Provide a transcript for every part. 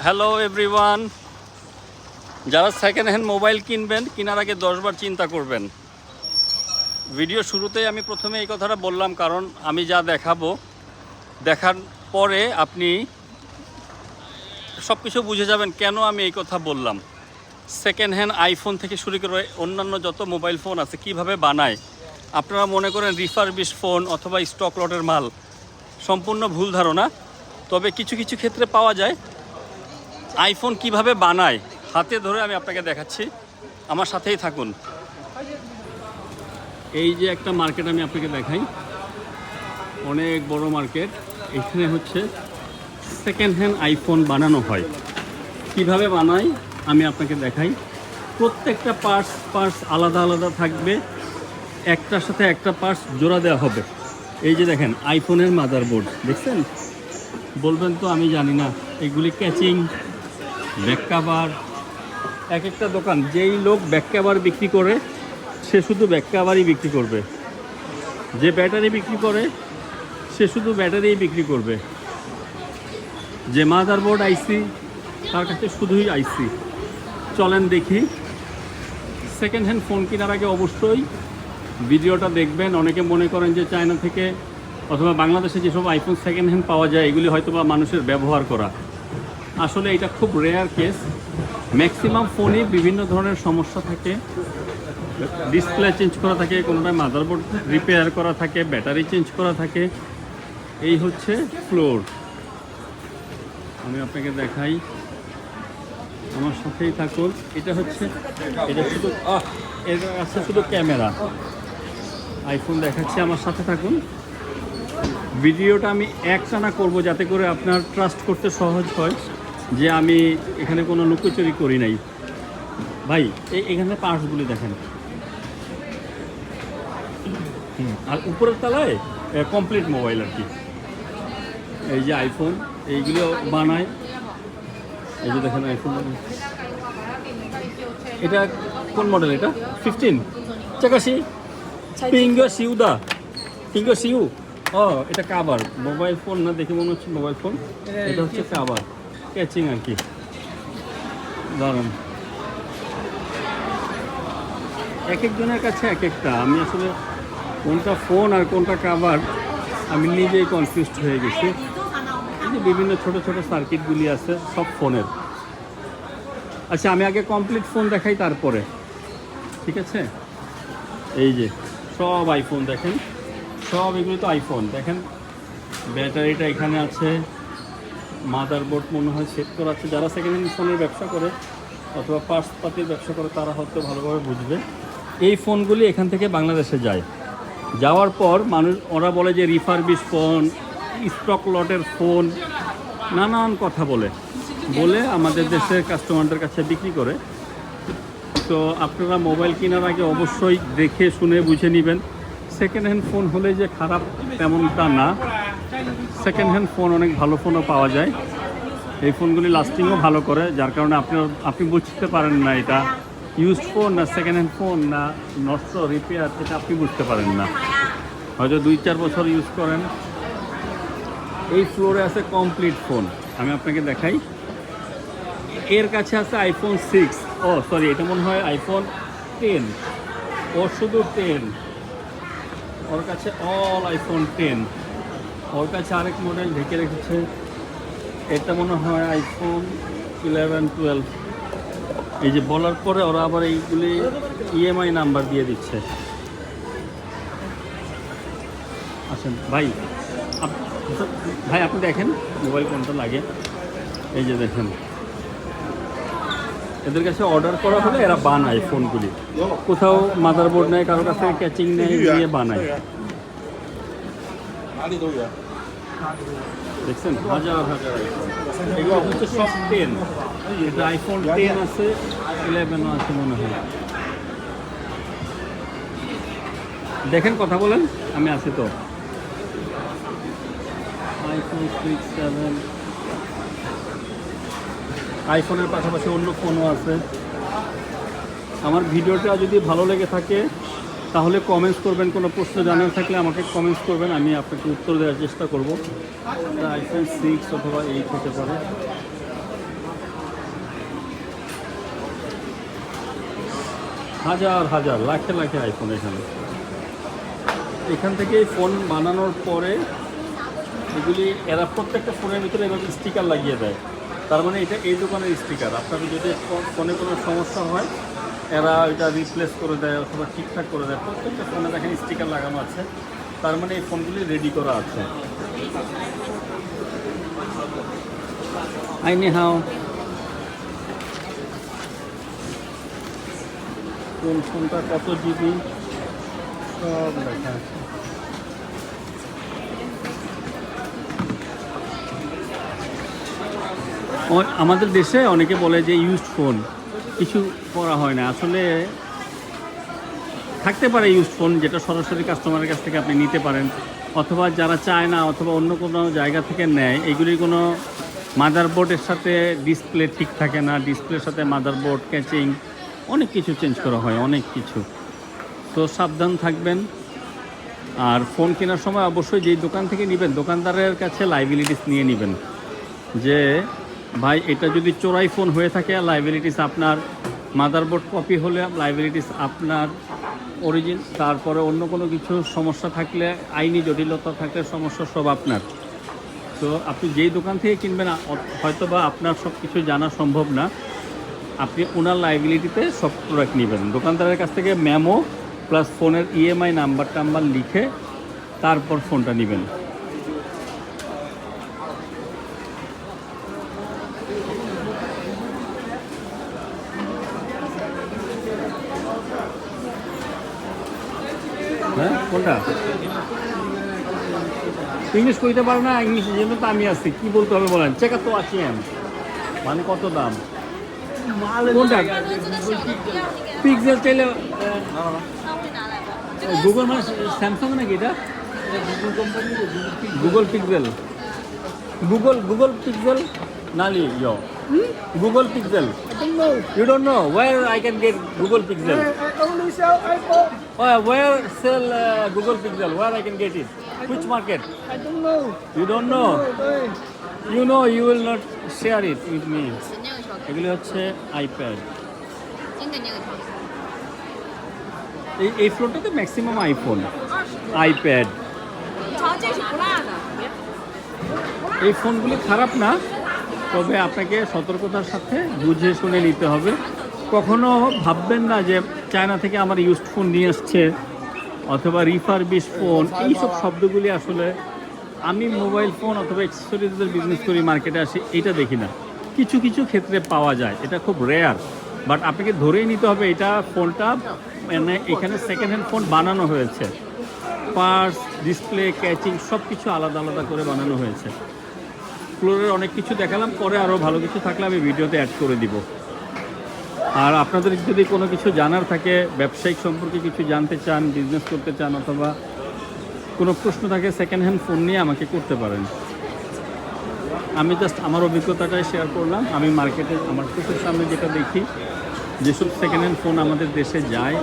Hello everyone যারা second hand mobile কিনবেন, কেনার আগে দশবার চিন্তা করবেন। ভিডিও শুরুতেই আমি প্রথমে এই কথাটা বললাম, কারণ আমি যা দেখাবো, দেখার পরে আপনি সব কিছু বুঝে যাবেন কেন আমি এই কথা বললাম। সেকেন্ড হ্যান্ড আইফোন থেকে শুরু করে অন্যান্য যত মোবাইল ফোন আছে, কীভাবে বানায়, আপনারা মনে করেন রিফারবিশ ফোন অথবা স্টক লটের মাল, সম্পূর্ণ ভুল ধারণা। তবে কিছু কিছু ক্ষেত্রে পাওয়া যায় আইফোন কীভাবে বানায়, হাতে ধরে আমি আপনাকে দেখাচ্ছি। আমার সাথেই থাকুন। এই যে একটা মার্কেট আমি আপনাকে দেখাই। অনেক বড় মার্কেট এখানে হচ্ছে সেকেন্ড হ্যান্ড আইফোন বানানো হয়। কীভাবে বানাই আমি আপনাকে দেখাই। প্রত্যেকটা পার্টস পার্টস আলাদা আলাদা থাকবে। একটার সাথে একটা পার্টস জোড়া দেওয়া হবে। এই যে দেখেন আইফোনের মাদারবোর্ড দেখছেন? বলবেন তো, আমি জানি না। এগুলি ক্যাচিং ব্যাক এক একটা দোকান, যেই লোক ব্যাক কাভার বিক্রি করে, সে শুধু ব্যাক কাভারই বিক্রি করবে। যে ব্যাটারি বিক্রি করে, সে শুধু ব্যাটারিই বিক্রি করবে। যে মাদারবোর্ড আইসি, তার কাছে শুধুই আইসি। চলেন দেখি। সেকেন্ড হ্যান্ড ফোন কেনার আগে অবশ্যই ভিডিওটা দেখবেন। অনেকে মনে করেন যে চায়না থেকে অথবা বাংলাদেশে যেসব আইফোন সেকেন্ড হ্যান্ড পাওয়া যায়, এগুলি হয়তো বা মানুষের ব্যবহার করা। আসলে এটা খুব রেয়ার কেস ম্যাক্সিমাম ফোনই বিভিন্ন ধরনের সমস্যা থাকে। ডিসপ্লে চেঞ্জ করা থাকে কোনোটা মাদারবোর্ড রিপেয়ার করা থাকে ব্যাটারি চেঞ্জ করা থাকে। এই হচ্ছে ফ্লোর আমি আপনাকে দেখাই। আমার সাথেই থাকুন। এটা হচ্ছে এটা শুধু এটা আছে শুধু ক্যামেরা। আইফোন দেখাচ্ছি, আমার সাথে থাকুন। ভিডিওটা আমি একটানা করব যাতে করে আপনার ট্রাস্ট করতে সহজ হয়। যে আমি এখানে কোনো লুকোচুরি করি নাই। ভাই এখানে পার্টসগুলি দেখেন। আর উপরের তলায় কমপ্লিট মোবাইল আর কি। এই যে আইফোন এইগুলো বানায়। এই যে দেখেন আইফোন এটা কোন মডেল এটা? ফিফটিন চাকাশি পিঙ্গো সিউদা পিঙ্গো সিউ ও এটা কাবার মোবাইল ফোন না দেখে মনে হচ্ছে মোবাইল ফোন এটা হচ্ছে কাবার ক্যাচিং আর কি। দারুণ এক একজনের কাছে এক একটা আমি আসলে কোনটা ফোন আর কোনটা কাবার আমি নিজেই কনফিউজড হয়ে গেছি। বিভিন্ন ছোট ছোট সার্কিটগুলি আছে, সব ফোনের আচ্ছা আমি আগে কমপ্লিট ফোন দেখাই তারপরে। ঠিক আছে? এই যে, সব আইফোন দেখেন। সব এগুলো তো আইফোন দেখেন, ব্যাটারিটা এখানে আছে। মাদারবোর্ড মনে হয় সেট করা আছে। যারা সেকেন্ড হ্যান্ড ফোনের ব্যবসা করে অথবা পার্টস পাতির ব্যবসা করে, তারা হয়তো ভালোভাবে বুঝবে। এই ফোনগুলি এখান থেকে বাংলাদেশে যায়। যাওয়ার পর মানুষ, ওরা বলে যে রিফারবিশ ফোন স্টক লটের ফোন নানান কথা বলে। বলে আমাদের দেশের কাস্টমারদের কাছে বিক্রি করে। তো আপনারা মোবাইল কেনার আগে অবশ্যই দেখে, শুনে, বুঝে নেবেন। সেকেন্ড হ্যান্ড ফোন হলে যে খারাপ তেমনটা না। সেকেন্ড হ্যান্ড ফোন অনেক ভালো ফোনও পাওয়া যায়। এই ফোনগুলি লাস্টিংও ভালো করে, যার কারণে আপনি আপনি বুঝতে পারেন না এটা ইউজড ফোন না সেকেন্ড হ্যান্ড ফোন না নষ্ট রিপেয়ার এটা আপনি বুঝতে পারেন না। হয়তো দুই চার বছর ইউজ করেন। এই ফ্লোরে আছে কমপ্লিট ফোন আমি আপনাকে দেখাই। এর কাছে আছে আইফোন সিক্স ও সরি এটা মনে হয় আইফোন টেন ওর শুধু টেন ওর কাছে অল আইফোন টেন ওর কাছে আরেক মডেল ঢেকে রেখেছে। এটা মনে হয় আইফোন ইলেভেন টুয়েলভ এই যে বলার পরে ওরা আবার এইগুলি ইএমআই নাম্বার দিয়ে দিচ্ছে। আসেন, ভাই ভাই, আপনি দেখেন মোবাইল কোনটা লাগে। এই যে দেখেন। এদের কাছে অর্ডার করা হলে এরা বানায় ফোনগুলি কোথাও মাদারবোর্ড নেয় কারোর কাছে ক্যাচিং নেয় দিয়ে বানায়। দেখছেন? হাজার হাজার এগুলো হচ্ছে সব টেন এটা আইফোন টেন আছে ইলেভেনও আছে মনে হয়। দেখেন, কথা বলেন, আমি আছি তো। আইফোন সিক্স সেভেন আইফোনের পাশাপাশি অন্য ফোনও আছে। আমার ভিডিওটা যদি ভালো লেগে থাকে তাহলে কমেন্টস করবেন, কোনো প্রশ্ন জানার থাকলে আমাকে কমেন্টস করবেন, আমি আপনাকে উত্তর দেওয়ার চেষ্টা করব। আইফোন সিক্স অথবা এইট হতে পারে। হাজার হাজার, লাখে লাখে আইফোন এখানে। এখান থেকে ফোন বানানোর পরে এগুলি, এরা প্রত্যেকটা ফোনের ভিতরে এভাবে স্টিকার লাগিয়ে দেয়। তার মানে এটা এই দোকানের স্টিকার আপনার যদি ফোনে কোনো সমস্যা হয় এরা ওইটা রিপ্লেস করে দেয় অথবা ঠিকঠাক করে দেয়। প্রত্যেকটা ফোনে দেখেন স্টিকার লাগানো আছে। তার মানে এই ফোনগুলি রেডি করা আছে। আইনি হাও কোন ফোনটা কত জিবি সব লেখা আছে। আমাদের দেশে অনেকে বলে যে ইউজড ফোন কিছু করা হয় না। আসলে থাকতে পারে ইউজ ফোন যেটা সরাসরি কাস্টমারের কাছ থেকে আপনি নিতে পারেন, অথবা যারা চায় না অথবা অন্য কোনো জায়গা থেকে নেয়, এগুলির কোনো মাদারবোর্ডের সাথে ডিসপ্লে ঠিক থাকে না ডিসপ্লের সাথে মাদারবোর্ড ক্যাচিং অনেক কিছু চেঞ্জ করা হয়, অনেক কিছু। তো সাবধান থাকবেন। আর ফোন কেনার সময় অবশ্যই যেই দোকান থেকে নেবেন, দোকানদারের কাছে লাইবিলিটিস নিয়ে নেবেন। যে ভাই, এটা যদি চোরাই ফোন হয়ে থাকে লাইবিলিটিস আপনার মাদারবোর্ড কপি হলে লাইবিলিটিস আপনার অরিজিন তারপরে অন্য কোনো কিছু সমস্যা থাকলে, আইনি জটিলতা থাকলে সমস্যা সব আপনার। তো আপনি যেই দোকান থেকে কিনবেন হয়তো বা আপনার সব কিছু জানা সম্ভব না। আপনি ওনার লাইবিলিটিতে সব প্রোডাক্ট নেবেন। দোকানদারের কাছ থেকে মেমো প্লাস ফোনের ইএমআই নাম্বার টাম্বার লিখে তারপর ফোনটা নেবেন হ্যাঁ কোনটা? ইংলিশ কইতে পারো না ইংলিশ জন্য তো আমি আসছি কী বলতে হবে বলেন? চেকা তো আছি আমি। মানে কত দাম? কোনটা? পিক্সেল চাইলে গুগল মানে স্যামসাং নাকি এটা? Google Pixel Google Google Pixel নালি ইয়ো Google Pixel. You don't know where I can get Google can Oh, where sell uh, Google Pixel? Where I can get it? I Which market? I don't know. You don't don't know? know You know you will not share it with me. এগুলি হচ্ছে iPad এই এই ফ্লোরটাতে maximum iPhone iPad এই ফোনগুলি খারাপ না তবে আপনাকে সতর্কতার সাথে বুঝে শুনে নিতে হবে কখনো ভাববেন না যে চায়না থেকে আমার ইউজড ফোন নিয়ে আসছে, অথবা রিফার রিফারবিশ ফোন এইসব শব্দগুলি আসলে আমি মোবাইল ফোন অথবা অ্যাক্সেসরিজের বিজনেস করি মার্কেটে আসি, এটা দেখি না। কিছু কিছু ক্ষেত্রে পাওয়া যায়, এটা খুব রেয়ার বাট আপনাকে ধরেই নিতে হবে, এটা ফোনটা মানে এখানে সেকেন্ড হ্যান্ড ফোন বানানো হয়েছে। পার্স ডিসপ্লে ক্যাচিং সব কিছু আলাদা আলাদা করে বানানো হয়েছে। ফ্লোরের অনেক কিছু দেখালাম, পরে আরও ভালো কিছু থাকলে আমি ভিডিওতে অ্যাড করে দিব। আর আপনাদের যদি কোনো কিছু জানার থাকে, ব্যবসায়িক সম্পর্কে কিছু জানতে চান বিজনেস করতে চান, অথবা কোনো প্রশ্ন থাকে সেকেন্ড হ্যান্ড ফোন নিয়ে আমাকে করতে পারেন। আমি জাস্ট আমার অভিজ্ঞতাটাই শেয়ার করলাম। আমি মার্কেটে আমার চোখের সামনে যেটা দেখি, যেসব সেকেন্ড হ্যান্ড ফোন আমাদের দেশে যায়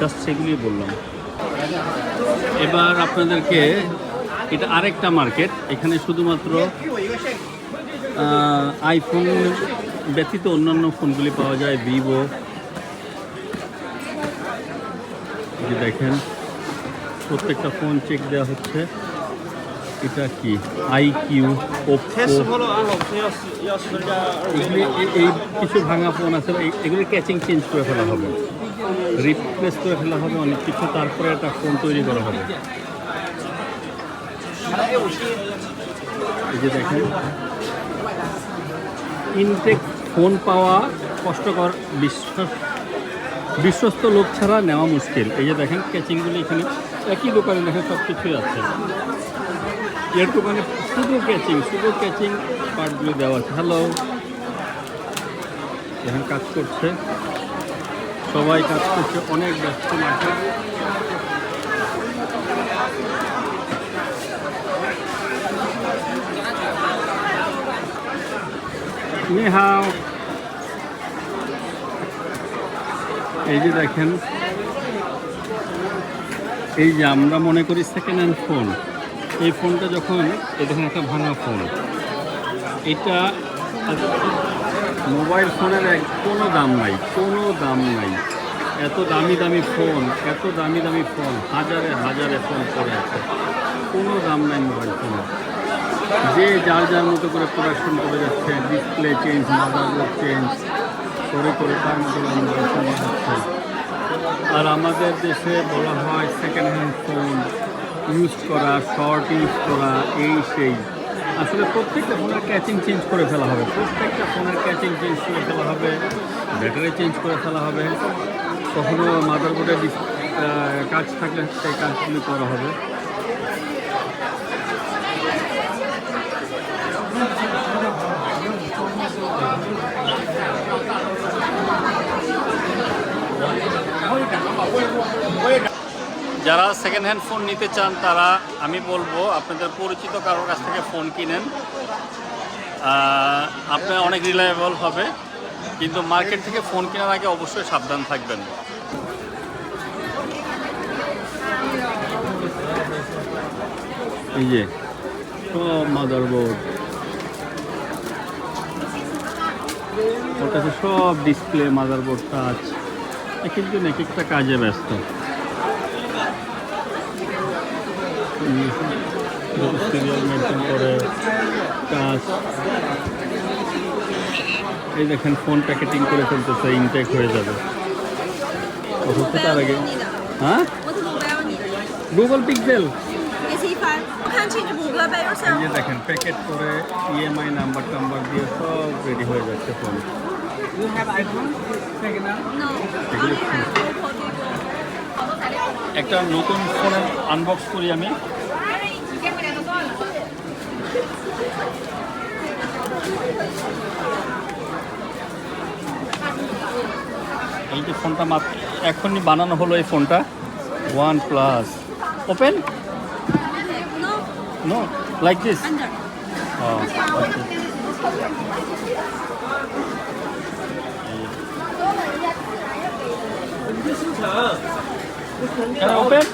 জাস্ট সেগুলি বললাম। এবার আপনাদেরকে এটা আরেকটা মার্কেট এখানে শুধুমাত্র আইফোন ব্যতীত অন্যান্য ফোনগুলি পাওয়া যায় ভিভো। যে দেখেন প্রত্যেকটা ফোন চেক দেওয়া হচ্ছে। এটা কি? আই কিউ এই কিছু ভাঙা ফোন আছে এগুলি ক্যাচিং চেঞ্জ করে ফেলা হবে। রিপ্লেস করে ফেলা হবে অনেক কিছু তারপরে একটা ফোন তৈরি করা হবে। এই যে দেখেন ইনটেক ফোন পাওয়া কষ্টকর, বিশ্বাস, বিশ্বস্ত লোক ছাড়া নেওয়া মুশকিল। এই যে দেখেন ক্যাচিংগুলি এখানে একই দোকানে দেখেন সব কিছুই আছে। এর দোকানে শুধু ক্যাচিং শুধু ক্যাচিং পার্টগুলি দেওয়া আছে। হ্যালো এখন কাজ করছে। সবাই কাজ করছে, অনেক ব্যস্ত মাঠে। নিহাও এই যে দেখেন, এই যে আমরা মনে করি সেকেন্ড হ্যান্ড ফোন এই ফোনটা যখন, এই দেখেন একটা ভাঙা ফোন এটা মোবাইল ফোনের এক কোনো দাম নাই, কোনো দাম নাই। এত দামি দামি ফোন এত দামি দামি ফোন হাজারে হাজারে ফোন পড়ে আছে। কোনো দাম নাই মোবাইল ফোনের যে যার যার মতো করে প্রোডাকশন করে যাচ্ছে ডিসপ্লে চেঞ্জ মাদারবোর্ড চেঞ্জ করে করে তার ফোন আর আমাদের দেশে বলা হয় সেকেন্ড হ্যান্ড ফোন ইউজ করা শর্ট ইউজ করা, এই সেই। আসলে প্রত্যেকটা ফোনের ক্যাচিং চেঞ্জ করে ফেলা হবে। প্রত্যেকটা ফোনের ক্যাচিং চেঞ্জ করে ফেলা হবে ব্যাটারি চেঞ্জ করে ফেলা হবে। কখনো মাদারবোর্ডে কাজ থাকলে সেই কাজগুলি করা হবে। যারা সেকেন্ড হ্যান্ড ফোন নিতে চান তারা আমি বলব আপনাদের পরিচিত কারোর কাছ থেকে ফোন কিনেন। আহ, আপনার অনেক রিলায়েবল হবে কিন্তু মার্কেট থেকে ফোন কেনার আগে অবশ্যই সাবধান থাকবেন। সব কাছে সব ডিসপ্লে মাদারবোর্ড টাচ এক একজন এক একটা কাজে ব্যস্ত। মেনটেন করে কাজ। এই দেখেন ফোন প্যাকেটিং করে ফেলতেছে ইনটেক হয়ে যাবে। হ্যাঁ? গুগল পিক্সেল দেখেন প্যাকেট করে ইএমআই নাম্বার টাম্বার দিয়ে সব রেডি হয়ে যাচ্ছে ফোন একটা নতুন ফোন আনবক্স করি আমি। এই যে ফোনটা মাত্র এখনই বানানো হলো এই ফোনটা OnePlus open no like this O Can I open?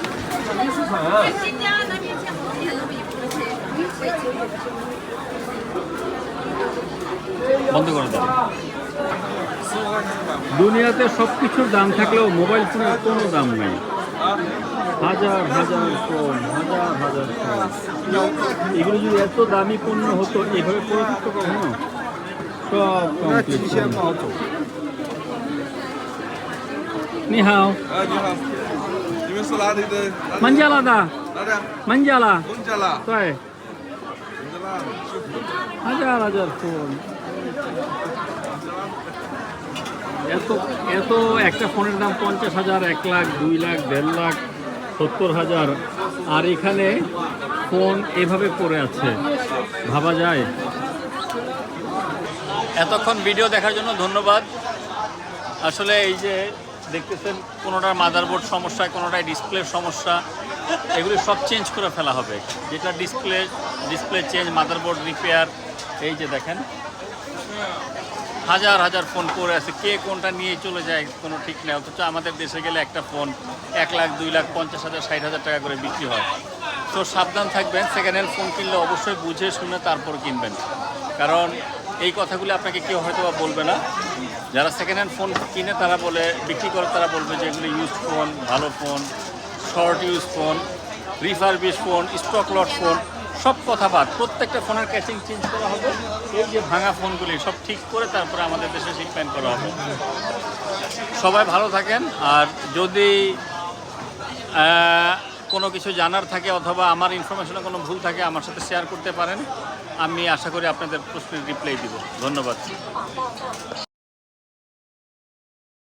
দুনিয়াতে সব কিছুর দাম থাকলেও মোবাইল ফোনের কোনো দাম নেই। হাজার হাজার ফোন, হাজার হাজার ফোন। এগুলো যদি এত দামি পণ্য হতো, এভাবে পরিচিত সব কমপ্লিট নিহাও। ಮಂಜಾಲ ಮಂಜಾಲ ತಾಯ್ হাজার হাজার ফোন এত এত একটা ফোনের দাম পঞ্চাশ হাজার এক লাখ দুই লাখ দেড় লাখ সত্তর হাজার। আর এখানে ফোন এভাবে পড়ে আছে। ভাবা যায়? এতক্ষণ ভিডিও দেখার জন্য ধন্যবাদ। আসলে এই যে দেখতেছেন, কোনোটার মাদারবোর্ড সমস্যা কোনোটায় ডিসপ্লের সমস্যা, এগুলি সব চেঞ্জ করে ফেলা হবে। যেটা display display change motherboard repair এই যে দেখেন। হাজার হাজার ফোন পড়ে আছে, কে কোনটা নিয়ে চলে যায় কোনো ঠিক নেই, অথচ আমাদের দেশে গেলে একটা ফোন এক লাখ, দুই লাখ, পঞ্চাশ হাজার, ষাট হাজার টাকা করে বিক্রি হয়। তো সাবধান থাকবেন সেকেন্ড হ্যান্ড ফোন কিনলে অবশ্যই বুঝে শুনে তারপর কিনবেন। কারণ এই কথাগুলি আপনাকে কেউ হয়তো বলবে না। যারা সেকেন্ড হ্যান্ড ফোন কিনে তারা বলে, বিক্রি করে তারা বলবে যে এগুলো ইউজ ফোন ভালো phone short use phone refurbish phone stock lot phone সব কথা বাদ। প্রত্যেকটা ফোনের ক্যাচিং চেঞ্জ করা হবে। এই যে ভাঙা ফোনগুলি সব ঠিক করে তারপরে আমাদের দেশে শিপমেন্ট করা হবে। সবাই ভালো থাকেন, আর যদি কোনো কিছু জানার থাকে অথবা আমার ইনফরমেশনে কোনো ভুল থাকে, আমার সাথে শেয়ার করতে পারেন। আমি আশা করি আপনাদের প্রশ্নের রিপ্লাই দিব। ধন্যবাদ।